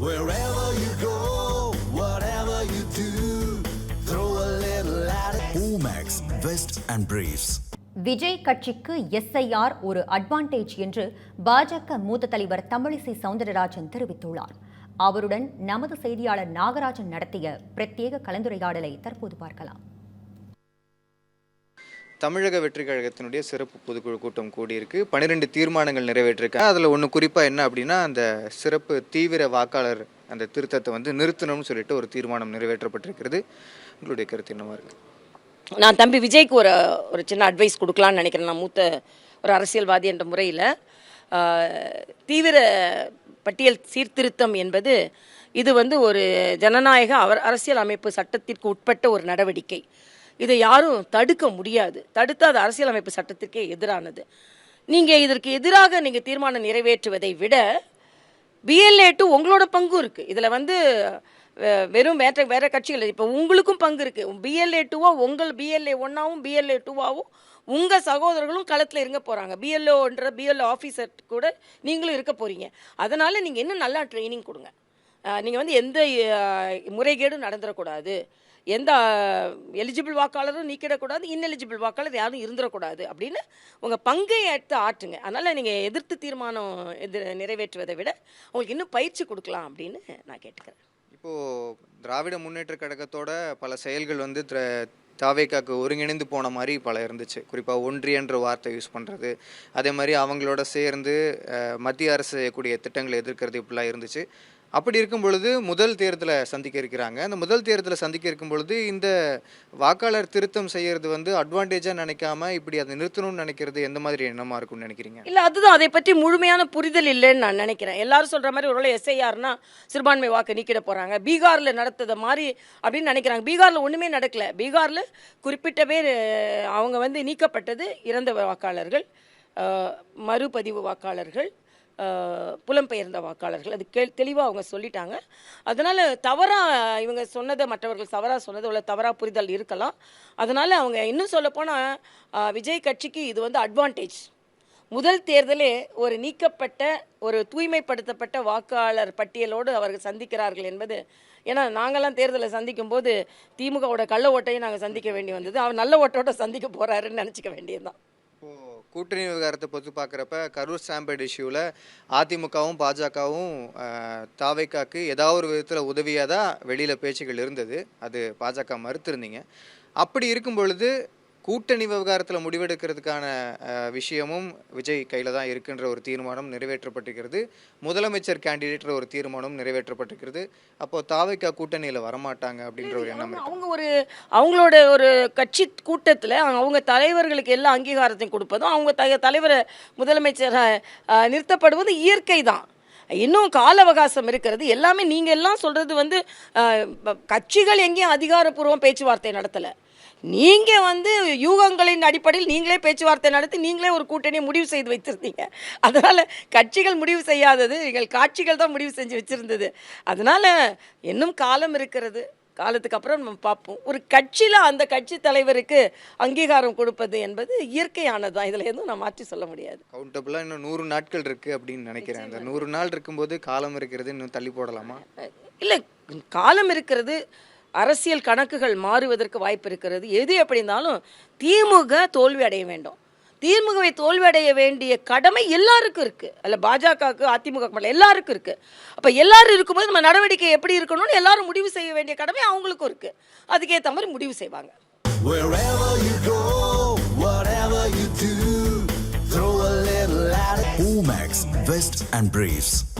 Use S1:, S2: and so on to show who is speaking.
S1: Wherever you go, whatever you do, throw a little at it. Omax, Vest and Briefs.
S2: Vijay கட்சிக்கு SIR ஒரு advantage என்று பாஜக மூத்த தலைவர் தமிழிசை சவுந்தரராஜன் தெரிவித்துள்ளார் அவருடன் நமது செய்தியாளர் நாகராஜன் நடத்திய பிரத்யேக கலந்துரையாடலை தற்போது பார்க்கலாம்
S3: தமிழக வெற்றி கழகத்தினுடைய சிறப்பு பொதுக்குழு கூட்டம் கூடியிருக்கு. பன்னிரெண்டு தீர்மானங்கள் நிறைவேற்றிருக்காங்க. அதில் ஒன்று குறிப்பாக என்ன அப்படின்னா அந்த சிறப்பு தீவிர வாக்காளர் அந்த திருத்தத்தை வந்து நிறுத்தணும்னு சொல்லிட்டு ஒரு தீர்மானம் நிறைவேற்றப்பட்டிருக்கிறது. உங்களுடைய கருத்து என்னவா இருக்கு?
S4: நான் தம்பி விஜய்க்கு ஒரு ஒரு சின்ன அட்வைஸ் கொடுக்கலான்னு நினைக்கிறேன். நான் மூத்த ஒரு அரசியல்வாதி என்ற முறையில். தீவிர பட்டியல் சீர்திருத்தம் என்பது இது வந்து ஒரு ஜனநாயக அவர் அரசியல் அமைப்பு சட்டத்திற்கு உட்பட்ட ஒரு நடவடிக்கை. இதை யாரும் தடுக்க முடியாது. தடுத்து அது அரசியலமைப்பு சட்டத்திற்கே எதிரானது. நீங்கள் இதற்கு எதிராக நீங்கள் தீர்மானம் நிறைவேற்றுவதை விட பிஎல்ஏ டூ உங்களோட பங்கும் இருக்குது இதில் வந்து வெறும் வேற வேற கட்சிகள். இப்போ உங்களுக்கும் பங்கு இருக்குது பிஎல்ஏ டூவா உங்கள் பிஎல்ஏ ஒன்னாவும் பிஎல்ஏ டூவாவும் உங்கள் சகோதரர்களும் களத்தில் இருங்க போகிறாங்க பிஎல்ஓன்ற பிஎல்ஓ ஆஃபீஸர் கூட நீங்களும் இருக்க போகிறீங்க அதனால் நீங்கள் இன்னும் நல்லா ட்ரைனிங் கொடுங்க. நீங்கள் வந்து எந்த முறைகேடும் நடந்துடக்கூடாது. எந்த எலிஜிபிள் வாக்காளரும் நீக்கிடக்கூடாது இன்எலிஜிபிள் வாக்காளர் யாரும் இருந்துடக்கூடாது அப்படின்னு உங்கள் பங்கை எடுத்து ஆற்றுங்க. அதனால் நீங்கள் எதிர்த்து தீர்மானம் எதிர் நிறைவேற்றுவதை விட உங்களுக்கு இன்னும் பயிற்சி கொடுக்கலாம் அப்படின்னு நான் கேட்டுக்கிறேன்.
S3: இப்போது திராவிட முன்னேற்ற கழகத்தோட பல செயல்கள் வந்து தாவேக்காக்கு ஒருங்கிணைந்து போன மாதிரி பல இருந்துச்சு. குறிப்பாக ஒன்றியன்ற வார்த்தை யூஸ் பண்ணுறது அதே மாதிரி அவங்களோட சேர்ந்து மத்திய அரசு செய்யக்கூடிய திட்டங்களை எதிர்க்கிறது இப்படிலாம் இருந்துச்சு. அப்படி இருக்கும் பொழுது முதல் தேர்தலை சந்திக்க இருக்கிறாங்க. அந்த முதல் தேர்தலை சந்திக்க இருக்கும் பொழுது இந்த வாக்காளர் திருத்தம் செய்யறது வந்து அட்வான்டேஜாக நினைக்காம இப்படி அதை நிறுத்தணும்னு நினைக்கிறது எந்த மாதிரி எண்ணமாக இருக்கும்னு நினைக்கிறீங்க?
S4: இல்லை அதுதான். அதை பற்றி முழுமையான புரிதல் இல்லைன்னு நான் நினைக்கிறேன். எல்லாரும் சொல்கிற மாதிரி ஒருவேளை எஸ்ஐஆர்னா சிறுபான்மை வாக்கு நீக்கிட போகிறாங்க பீகாரில் நடத்தத மாதிரி அப்படின்னு நினைக்கிறாங்க. பீகாரில் ஒன்றுமே நடக்கல. பீகாரில் குறிப்பிட்ட பேர் அவங்க வந்து நீக்கப்பட்டது இறந்த வாக்காளர்கள் மறுபதிவு வாக்காளர்கள் புலம்பெயர்ந்த வாக்காளர்கள். அது கே தெளிவாக அவங்க சொல்லிட்டாங்க. அதனால் தவறாக இவங்க சொன்னதை மற்றவர்கள் தவறாக சொன்னது உள்ள தவறாக புரிதல் இருக்கலாம். அதனால் அவங்க இன்னும் சொல்லப்போனால் விஜய் கட்சிக்கு இது வந்து அட்வான்டேஜ் முதல் தேர்தலே ஒரு நீக்கப்பட்ட ஒரு தூய்மைப்படுத்தப்பட்ட வாக்காளர் பட்டியலோடு அவர்கள் சந்திக்கிறார்கள் என்பது ஏன்னா நாங்கள்லாம் தேர்தலை சந்திக்கும் போது திமுகவோட கள்ள ஓட்டையும் நாங்கள் சந்திக்க வேண்டி வந்தது. அவர் நல்ல ஓட்டோட சந்திக்க போகிறாருன்னு நினச்சிக்க வேண்டியதுதான்.
S3: இப்போ கூட்டணி விவகாரத்தை பொறுத்து பார்க்குறப்ப கரூர் ஸ்டாம்பேட் இஷ்யூவில் அதிமுகவும் பாஜகவும் தாவைக்காக்கு ஏதாவது ஒரு விதத்தில் உதவியாக தான் வெளியில் பேச்சுகள் இருந்தது. அது பாஜக மறுத்திருந்தீங்க. அப்படி இருக்கும் பொழுது கூட்டணி விவகாரத்தில் முடிவெடுக்கிறதுக்கான விஷயமும் விஜய் கையில் தான் இருக்குன்ற ஒரு தீர்மானம் நிறைவேற்றப்பட்டிருக்கிறது. முதலமைச்சர் கேண்டிடேட்ற ஒரு தீர்மானம் நிறைவேற்றப்பட்டிருக்கிறது. அப்போ தாவைக்கா கூட்டணியில் வரமாட்டாங்க அப்படின்ற ஒரு எண்ணம்
S4: அவங்க ஒரு அவங்களோட ஒரு கட்சி கூட்டத்தில் அவங்க தலைவர்களுக்கு எல்லா அங்கீகாரத்தையும் கொடுப்பதும் அவங்க த தலைவரை முதலமைச்சரை அஹ், நிறுத்தப்படுவது இயற்கை தான். இன்னும் கால அவகாசம் இருக்கிறது. எல்லாமே நீங்கள் எல்லாம் சொல்கிறது வந்து கட்சிகள் எங்கேயும் அதிகாரப்பூர்வம் பேச்சுவார்த்தை நடத்தலை. நீங்கள் வந்து யூகங்களின் அடிப்படையில் நீங்களே பேச்சுவார்த்தை நடத்தி நீங்களே ஒரு கூட்டணியை முடிவு செய்து வைத்திருந்தீங்க. அதனால் கட்சிகள் முடிவு செய்யாதது நீங்கள் காட்சிகள் தான் முடிவு செஞ்சு வச்சுருந்தது. அதனால் இன்னும் காலம் இருக்கிறது. காலத்துக்கு அப்புறம் நம்ம பார்ப்போம். ஒரு கட்சியில் அந்த கட்சி தலைவருக்கு அங்கீகாரம் கொடுப்பது என்பது இயற்கையானது தான் இதில் எதுவும் நான் மாற்றி சொல்ல முடியாது.
S3: கவுண்டபுளாக இன்னும் நூறு நாட்கள் இருக்குது அப்படின்னு நினைக்கிறேன். அந்த நூறு நாள் இருக்கும்போது காலம் இருக்கிறது இன்னும் தள்ளி போடலாமா?
S4: இல்லை காலம் இருக்கிறது. அரசியல் கணக்குகள் மாறுவதற்கு வாய்ப்பு இருக்கிறது எது எப்படி இருந்தாலும் திமுக தோல்வி அடைய வேண்டும். திமுகவை தோல்வி அடைய வேண்டிய கடமை எல்லாருக்கும் இருக்கு. அல்ல பாஜகவுக்கு அதிமுக எல்லாருக்கும் இருக்கு. அப்ப எல்லாரும் இருக்கும்போது நம்ம நடவடிக்கை எப்படி இருக்கணும்னு எல்லாரும் முடிவு செய்ய வேண்டிய கடமை அவங்களுக்கும் இருக்கு. அதுக்கேற்ற மாதிரி முடிவு செய்வாங்க.
S1: Omax, Vest and Briefs.